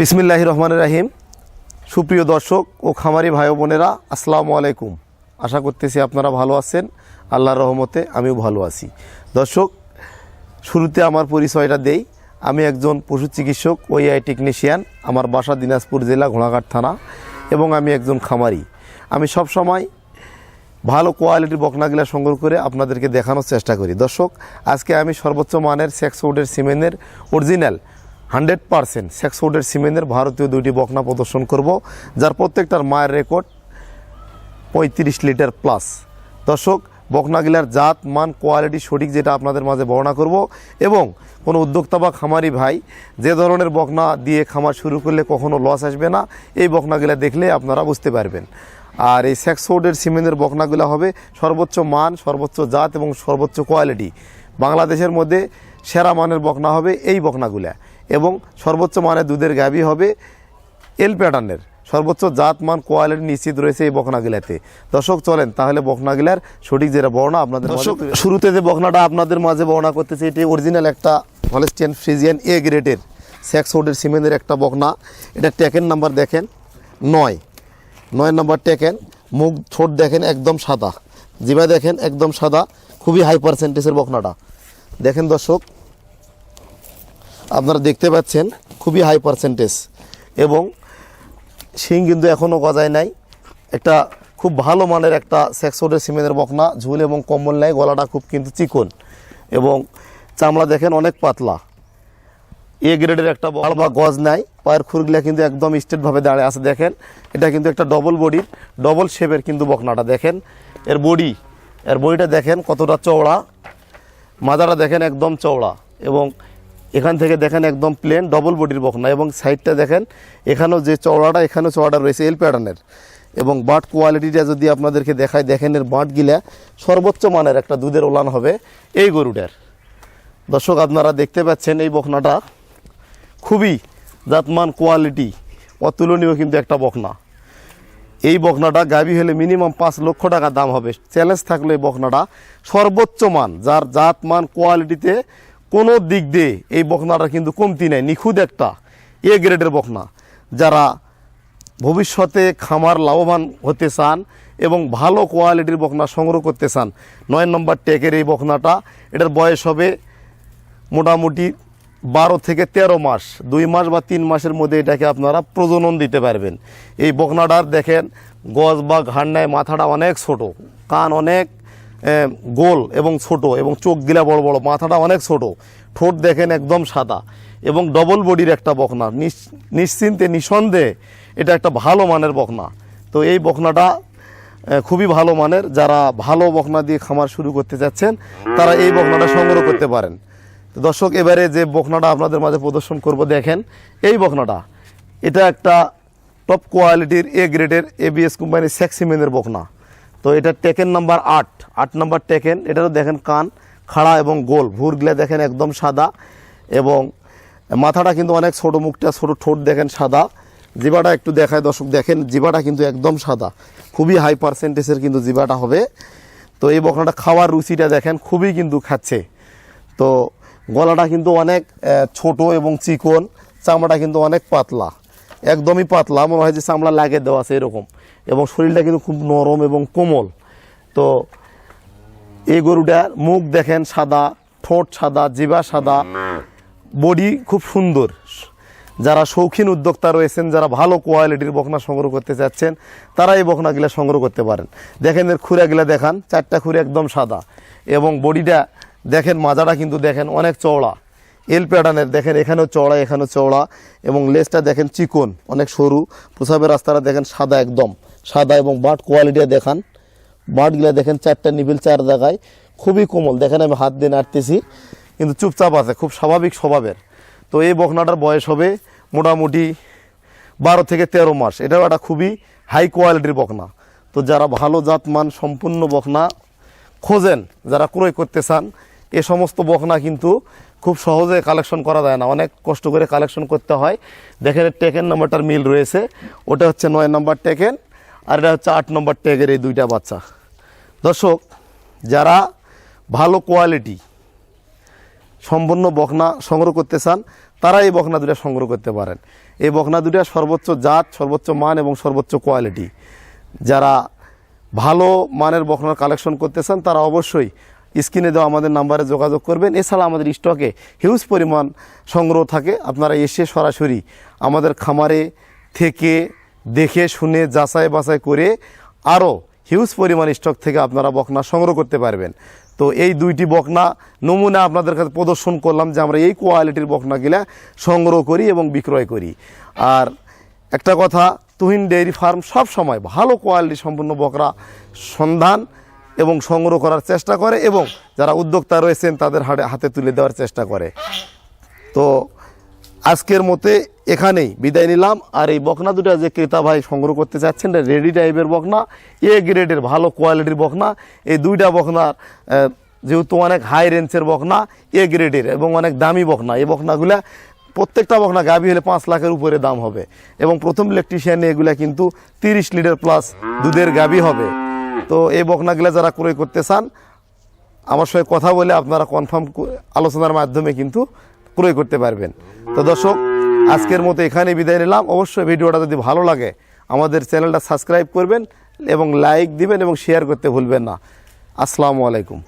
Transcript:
বিসমিল্লাহ রহমান রাহিম। সুপ্রিয় দর্শক ও খামারি ভাই বোনেরা, আসসালামু আলাইকুম। আশা করতেছি আপনারা ভালো আছেন। আল্লাহর রহমতে আমিও ভালো আছি। দর্শক, শুরুতে আমার পরিচয়টা দেই। আমি একজন পশু চিকিৎসক ওইআই টেকনিশিয়ান। আমার বাসা দিনাজপুর জেলা ঘোড়াঘাট থানা এবং আমি একজন খামারি। আমি সব সময় ভালো কোয়ালিটির বকনাগুলা সংগ্রহ করে আপনাদেরকে দেখানোর চেষ্টা করি। দর্শক, আজকে আমি সর্বোচ্চ মানের সেক্সউডের সিমেন্টের অরিজিনাল হান্ড্রেড পারসেন্ট সেক্সউডের সিমেন্টের ভারতীয় দুইটি বকনা প্রদর্শন করব, যার প্রত্যেকটার মায়ের রেকর্ড পঁয়ত্রিশ লিটার প্লাস। দর্শক, বকনাগিলার জাত, মান, কোয়ালিটি সঠিক যেটা আপনাদের মাঝে বর্ণনা করব এবং কোনো উদ্যোক্তা বা খামারি ভাই যে ধরনের বকনা দিয়ে খামার শুরু করলে কখনো লস আসবে না, এই বকনাগুলা দেখলে আপনারা বুঝতে পারবেন। আর এই সেক্সোডের সিমেন্টের বকনাগুলো হবে সর্বোচ্চ মান, সর্বোচ্চ জাত এবং সর্বোচ্চ কোয়ালিটি। বাংলাদেশের মধ্যে সেরা মানের বকনা হবে এই বকনাগুলা। এবং সর্বোচ্চ মানের দুধের গাভী হবে এল প্যাটার্নের। সর্বোচ্চ জাত মান কোয়ালিটি নিশ্চিত রয়েছে এই বকনাগিলাতে। দর্শক চলেন তাহলে বকনাগিলার সঠিক যেটা বর্ণনা আপনাদের দর্শক শুরুতে যে বকনাটা আপনাদের মাঝে বর্ণনা করতেছে এটি অরিজিনাল একটা হলেস্টিয়ান ফ্রিজিয়ান এ গ্রেডের স্যাক্স হোডের সিমেন্টের একটা বকনা। এটা ট্যাকেন নাম্বার দেখেন নয়। নয় নাম্বার ট্যাকেন মুখ ঠোঁট দেখেন একদম সাদা। জিবা দেখেন একদম সাদা। খুবই হাই পার্সেন্টেজের বকনাটা। দেখেন দর্শক আপনারা দেখতে পাচ্ছেন, খুবই হাই পার্সেন্টেজ এবং শিং কিন্তু এখনও গজায় নাই। একটা খুব ভালো মানের একটা সেক্সোডের সিমেন্টের বকনা, ঝুল এবং কম্বল নেয় গলাটা খুব কিন্তু চিকন। এবং চামড়া দেখেন অনেক পাতলা। এ গ্রেডের একটা বল বা গজ নাই, পায়ের খুরগুলা কিন্তু একদম স্ট্রেটভাবে দাঁড়িয়ে আছে, দেখেন। এটা কিন্তু একটা ডবল বডির ডবল শেপের কিন্তু বকনাটা, দেখেন। এর বডি এর বডিটা দেখেন কতটা চওড়া। মাজাটা দেখেন একদম চওড়া। এবং এখান থেকে দেখেন একদম প্লেন ডবল বডির বকনা এবং সাইডটা দেখেন, এখানেও যে চওড়াটা, এখানেও চওড়াটা রয়েছে এল প্যাটার্নের এবং বাট কোয়ালিটিটা যদি আপনাদেরকে দেখায় দেখেন এর বাটগুলা সর্বোচ্চ মানের একটা দুধের ওলান হবে এই গরুটার। দর্শক, আপনারা দেখতে পাচ্ছেন এই বকনাটা খুবই জাতমান কোয়ালিটি অতুলনীয় কিন্তু একটা বকনা। এই বকনাটা গাবি হলে মিনিমাম পাঁচ লক্ষ টাকা দাম হবে। চ্যালেঞ্জ থাকলে এই বকনাটা সর্বোচ্চ মান, যার জাত মান কোয়ালিটিতে কোনো দিক দিয়ে এই বকনাটা কিন্তু কমতি নেই, নিখুঁত একটা এ গ্রেডের বকনা যারা ভবিষ্যতে খামার লাভবান হতে চান এবং ভালো কোয়ালিটির বকনা সংগ্রহ করতে চান, নয় নম্বর টেকের এই বকনাটা এটার বয়স হবে মোটামুটি বারো থেকে তেরো মাস, দুই মাস বা তিন মাসের মধ্যে এটাকে আপনারা প্রজনন দিতে পারবেন। এই বকনাটার দেখেন, গজ বা ঘান্নায় মাথাটা অনেক ছোট, কান অনেক গোল এবং ছোট এবং চোখ গিলা বড় বড়, মাথাটা অনেক ছোট। ঠোঁট দেখেন একদম সাদা এবং ডবল বডির একটা বকনা। নিশ্চিন্তে, নিঃসন্দেহে এটা একটা ভালো মানের বকনা। তো এই বকনাটা খুবই ভালো মানের। যারা ভালো বকনা দিয়ে খামার শুরু করতে চাচ্ছেন, তারা এই বকনাটা সংগ্রহ করতে পারেন। তো দর্শক, এবারে যে বকনাটা আপনাদের মাঝে প্রদর্শন করব, দেখেন, এই বকনাটা। এটা একটা টপ কোয়ালিটির এ গ্রেডের এবিএস কোম্পানির সেক্সিমেনের বকনা। তো এটা টেকেন নাম্বার আট। আট নাম্বার টেকেন, এটারও দেখেন কান খাড়া এবং গোল ভুরগুলা দেখেন একদম সাদা এবং মাথাটা কিন্তু অনেক ছোট মুখটা, ছোট ঠোঁট দেখেন সাদা। জিবাটা একটু দেখায় দর্শক, দেখেন জিবাটা কিন্তু একদম সাদা। খুবই হাই পার্সেন্টেজের কিন্তু জিবাটা হবে। তো এই বকনাটা খাওয়ার রুচিটা দেখেন, খুবই কিন্তু খাচ্ছে। তো গলাটা কিন্তু অনেক ছোট এবং চিকন, চামড়াটা কিন্তু অনেক পাতলা। একদমই পাতলা, মনে হয় যে চামড়া লাগিয়ে দেওয়া আছে এরকম। এবং শরীরটা কিন্তু খুব নরম এবং কোমল। তো এই গরুটার মুখ দেখেন সাদা, ঠোঁট সাদা জিবা সাদা, বডি খুব সুন্দর। যারা শৌখিন উদ্যোক্তা রয়েছেন, যারা ভালো কোয়ালিটির বকনা সংগ্রহ করতে চাচ্ছেন, তারা এই বকনাগুলা সংগ্রহ করতে পারেন। দেখেন এর খুঁড়াগুলা দেখান, চারটা খুঁড়ে একদম সাদা এবং বডিটা দেখেন, মাজাটা কিন্তু দেখেন অনেক চওড়া। এল প্যাটার্নের দেখেন এখানেও চওড়া এখানেও চওড়া এবং লেজটা দেখেন চিকন, অনেক সরু। প্রসাবের রাস্তাটা দেখেন সাদা একদম। সাদা এবং বাট কোয়ালিটি দেখান। বাটগুলা দেখেন চারটা নিবিল চার জায়গায়। খুবই কোমল। দেখেন আমি হাত দিয়ে নাড়তেছি। কিন্তু চুপচাপ আছে, খুব স্বাভাবিক স্বভাবের। তো এই বকনাটার বয়স হবে মোটামুটি বারো থেকে তেরো মাস। এটাও একটা খুবই হাই কোয়ালিটির বকনা। তো যারা ভালো জাতমান সম্পূর্ণ বকনা খোঁজেন, যারা ক্রয় করতে চান, এ সমস্ত বকনা কিন্তু খুব সহজে কালেকশন করা যায় না। অনেক কষ্ট করে কালেকশন করতে হয়। দেখেন টেকেন নাম্বারটার মিল রয়েছে। ওটা হচ্ছে নয় নাম্বার টেকেন আর এটা হচ্ছে আট নম্বর ট্যাগের এই দুইটা বাচ্চা। দর্শক, যারা ভালো কোয়ালিটি সম্পূর্ণ বকনা সংগ্রহ করতে চান, তারা এই বকনা দুটা সংগ্রহ করতে পারেন। এই বকনা দুটা সর্বোচ্চ জাত, সর্বোচ্চ মান এবং সর্বোচ্চ কোয়ালিটি যারা ভালো মানের বকনার কালেকশন করতে চান, তারা অবশ্যই স্ক্রিনে দেওয়া আমাদের নাম্বারে যোগাযোগ করবেন। এছাড়া আমাদের স্টকে হিউজ পরিমাণ সংগ্রহ থাকে। আপনারা এসে সরাসরি আমাদের খামারে থেকে দেখে, শুনে, যাচাই বাছাই করে আরও হিউজ পরিমাণ স্টক থেকে আপনারা বকনা সংগ্রহ করতে পারবেন। তো এই দুইটি বকনা নমুনা আপনাদের কাছে প্রদর্শন করলাম যে আমরা এই কোয়ালিটির বকনাগুলা সংগ্রহ করি এবং বিক্রয় করি। আর একটা কথা, তুহিন ডেয়ারি ফার্ম সব সময় ভালো কোয়ালিটি সম্পূর্ণ বকরা সন্ধান এবং সংগ্রহ করার চেষ্টা করে এবং যারা উদ্যোক্তা রয়েছেন তাদের হাতে তুলে দেওয়ার চেষ্টা করে। তো আজকের মতে এখানেই বিদায় নিলাম। আর এই বকনা দুটা যে ক্রেতা ভাই সংগ্রহ করতে চাচ্ছেন রেডি টাইপের বকনা, এ গ্রেডের ভালো কোয়ালিটির বকনা। এই দুইটা বকনার যেহেতু অনেক হাই রেঞ্জের বকনা, এ গ্রেডের এবং অনেক দামি বকনা। এই বকনাগুলা প্রত্যেকটা বকনা গাভী হলে পাঁচ লাখের উপরে দাম হবে। এবং প্রথম ইলেকট্রিশিয়ানে এগুলা কিন্তু তিরিশ লিটার প্লাস দুধের গাভী হবে। তো এই বকনাগুলা যারা ক্রয় করতে চান, আমার সঙ্গে কথা বলে আপনারা কনফার্ম আলোচনার মাধ্যমে কিন্তু ক্রয় করতে পারবেন। তো দর্শক, আজকের মতো এখানে বিদায় নিলাম। অবশ্যই ভিডিওটা যদি ভালো লাগে, আমাদের চ্যানেলটা সাবস্ক্রাইব করবেন এবং লাইক দিবেন এবং শেয়ার করতে ভুলবেন না। আসসালামু আলাইকুম।